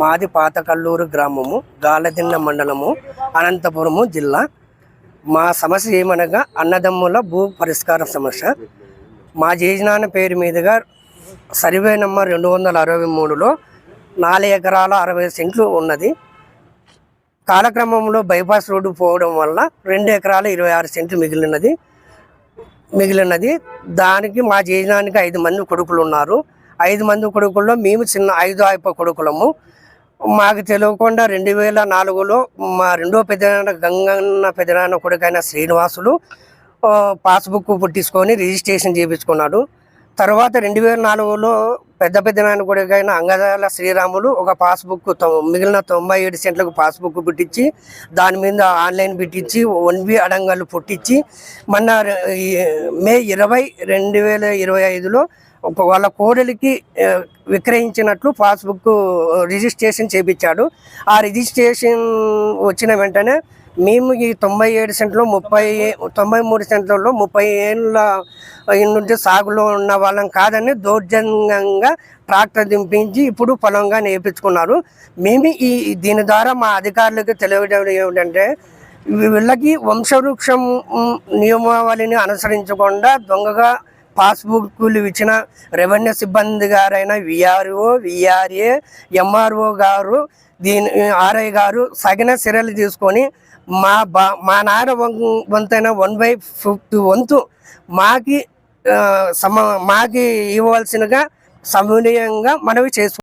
మాది పాతకల్లూరు గ్రామము గాలదిన్న మండలము అనంతపురము జిల్లా. మా సమస్య ఏమనగా అన్నదమ్ముల భూ పరిష్కార సమస్య. మా జేజనాన్న పేరు మీదుగా సర్వే నెంబర్ రెండు వందల అరవై మూడులో నాలుగు ఎకరాల అరవై సెంట్లు ఉన్నది. కాలక్రమంలో బైపాస్ రోడ్డు పోవడం వల్ల రెండు ఎకరాల ఇరవై ఆరు సెంట్లు మిగిలినది. మిగిలినది. దానికి మా జీజనానికి ఐదు మంది కొడుకులు ఉన్నారు ఐదు మంది కొడుకుల్లో మేము చిన్న ఐదు అయిపో కొడుకులము. మాకు తెలియకుండా రెండు వేల నాలుగులో మా రెండో పెద్దనాన్న గంగన్న పెద్దనాన్న కొడుకైన శ్రీనివాసులు పాస్బుక్ పుట్టించుకొని రిజిస్ట్రేషన్ చేయించుకున్నాడు తర్వాత రెండు వేల నాలుగులో పెద్ద పెద్ద కొడుకైన అంగదాల శ్రీరాములు ఒక పాస్బుక్ మిగిలిన తొంభై ఏడు సెంట్లకు పాస్బుక్ పుట్టించి దాని మీద ఆన్లైన్ పెట్టించి వన్ బి అడంగలు పుట్టించి మొన్న మే ఇరవై రెండు వేల ఇరవై ఐదులో వాళ్ళ కోడలికి విక్రయించినట్లు పాస్బుక్ రిజిస్ట్రేషన్ చేపించాడు. ఆ రిజిస్ట్రేషన్ వచ్చిన వెంటనే మేము ఈ తొంభై ఏడు సెంట్లో ముప్పై తొంభై మూడు సెంట్లలో ముప్పై ఏళ్ళ నుండి సాగులో ఉన్న వాళ్ళం కాదని దౌర్జన్యంగా ట్రాక్టర్ దింపించి ఇప్పుడు పొలంగా నేర్పించుకున్నారు. మేము ఈ దీని ద్వారా మా అధికారులకు తెలియడం ఏమిటంటే వీళ్ళకి వంశవృక్షం నియమావళిని అనుసరించకుండా దొంగగా పాస్బుక్లు ఇచ్చిన రెవెన్యూ సిబ్బంది గారైన విఆర్ఓ విఆర్ఏ ఎంఆర్ఓ గారు దీని ఆర్ఐ గారు సగిన చర్యలు తీసుకొని మా బా మా నాన్న వం- వంతైన వన్ బై ఫిఫ్త్ వంతు మాకి సమ మాకి ఇవ్వవలసినగా సమన్వయంగా మనవి చేసుకుంటాం